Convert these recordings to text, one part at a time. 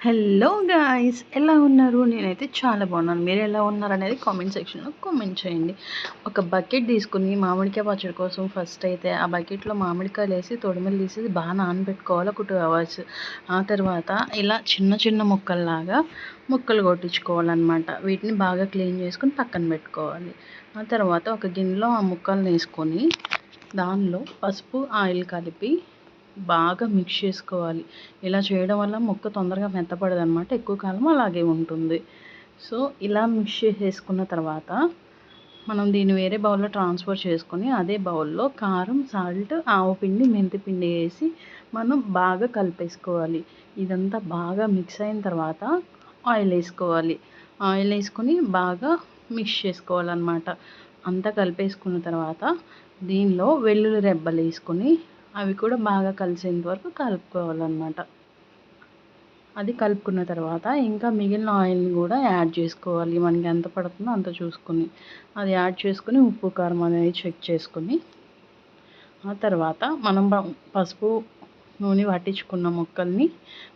Hello guys ఎలా ఉన్నారు? నేనైతే చాలా బాగున్నాను. మీరు ఎలా ఉన్నారు అనేది కామెంట్ సెక్షన్లో కామెంట్ చేయండి. ఒక బకెట్ తీసుకుని మామిడికాయ పచ్చడి కోసం ఫస్ట్ అయితే ఆ బకెట్లో మామిడికాయలు వేసి తొడిమలు తీసి బాగా నానబెట్టుకోవాలి. ఒక టూ అవర్స్ ఆ తర్వాత ఇలా చిన్న చిన్న ముక్కల్లాగా ముక్కలు కొట్టించుకోవాలన్నమాట. వీటిని బాగా క్లీన్ చేసుకొని పక్కన పెట్టుకోవాలి. ఆ తర్వాత ఒక గిన్నెలో ఆ ముక్కలు వేసుకొని దానిలో పసుపు ఆయిల్ కలిపి బాగా మిక్స్ చేసుకోవాలి. ఇలా చేయడం వల్ల మొక్క తొందరగా మెత్తపడదు అనమాట ఎక్కువ కాలం అలాగే ఉంటుంది. సో ఇలా మిక్స్ చేసేసుకున్న తర్వాత మనం దీన్ని వేరే బౌల్లో ట్రాన్స్ఫర్ చేసుకొని అదే బౌల్లో కారం సాల్ట్ ఆవు పిండి మెంతి పిండి వేసి మనం బాగా కలిపేసుకోవాలి. ఇదంతా బాగా మిక్స్ అయిన తర్వాత ఆయిల్ వేసుకోవాలి. ఆయిల్ వేసుకొని బాగా మిక్స్ చేసుకోవాలన్నమాట. అంతా కలిపేసుకున్న తర్వాత దీనిలో వెల్లుల్లి రెబ్బలు వేసుకొని అవి కూడా బాగా కలిసేంత వరకు కలుపుకోవాలన్నమాట. అది కలుపుకున్న తర్వాత ఇంకా మిగిలిన ఆయిల్ని కూడా యాడ్ చేసుకోవాలి. మనకి ఎంత పడుతుందో అంత చూసుకొని. అది యాడ్ చేసుకొని ఉప్పు కారం అనేది చెక్ చేసుకొని ఆ తర్వాత మనం పసుపు నూనె పట్టించుకున్న ముక్కల్ని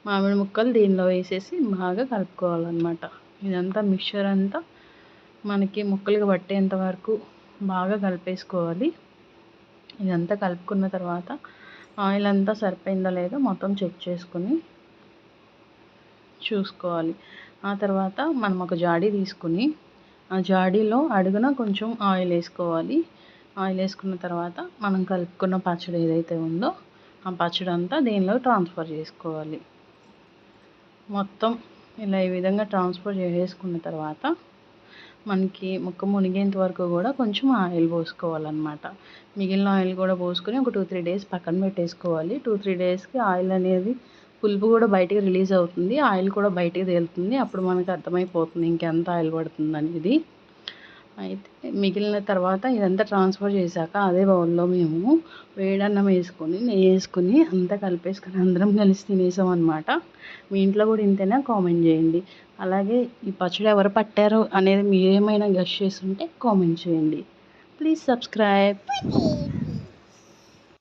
మామిడి ముక్కలు దీనిలో వేసేసి బాగా కలుపుకోవాలన్నమాట. ఇదంతా మిక్చర్ అంతా మనకి ముక్కలుగా పట్టేంత వరకు బాగా కలిపేసుకోవాలి. ఇదంతా కలుపుకున్న తర్వాత ఆయిల్ అంతా సరిపోయిందో లేదో మొత్తం చెక్ చేసుకుని చూసుకోవాలి. ఆ తర్వాత మనం ఒక జాడీ తీసుకుని ఆ జాడీలో అడుగున కొంచెం ఆయిల్ వేసుకోవాలి. ఆయిల్ వేసుకున్న తర్వాత మనం కలుపుకున్న పచ్చడి ఏదైతే ఉందో ఆ పచ్చడి అంతా దీనిలో ట్రాన్స్ఫర్ చేసుకోవాలి. మొత్తం ఇలా ఈ విధంగా ట్రాన్స్ఫర్ చేసేసుకున్న తర్వాత మనకి ముక్క మునిగేంత వరకు కూడా కొంచెం ఆయిల్ పోసుకోవాలన్నమాట. మిగిలిన ఆయిల్ కూడా పోసుకొని ఒక టూ త్రీ డేస్ పక్కన పెట్టేసుకోవాలి. టూ త్రీ డేస్కి ఆయిల్ అనేది పులుపు కూడా బయటికి రిలీజ్ అవుతుంది. ఆయిల్ కూడా బయటికి తేలుతుంది. అప్పుడు మనకు అర్థమైపోతుంది ఇంకెంత ఆయిల్ పడుతుంది అనేది. అయితే మిగిలిన తర్వాత ఇదంతా ట్రాన్స్ఫర్ చేశాక అదే బౌల్లో మేము వేడన్నం వేసుకొని నెయ్యి వేసుకొని అంతా కలిపేసుకొని అందరం కలిసి తినేసాం అనమాట మీ ఇంట్లో కూడా ఇంతేనా? కామెంట్ చేయండి. అలాగే ఈ పచ్చడి ఎవరు పట్టారు అనేది మీరు ఏమైనా గెస్ట్ చేస్తుంటే కామెంట్ చేయండి. Please subscribe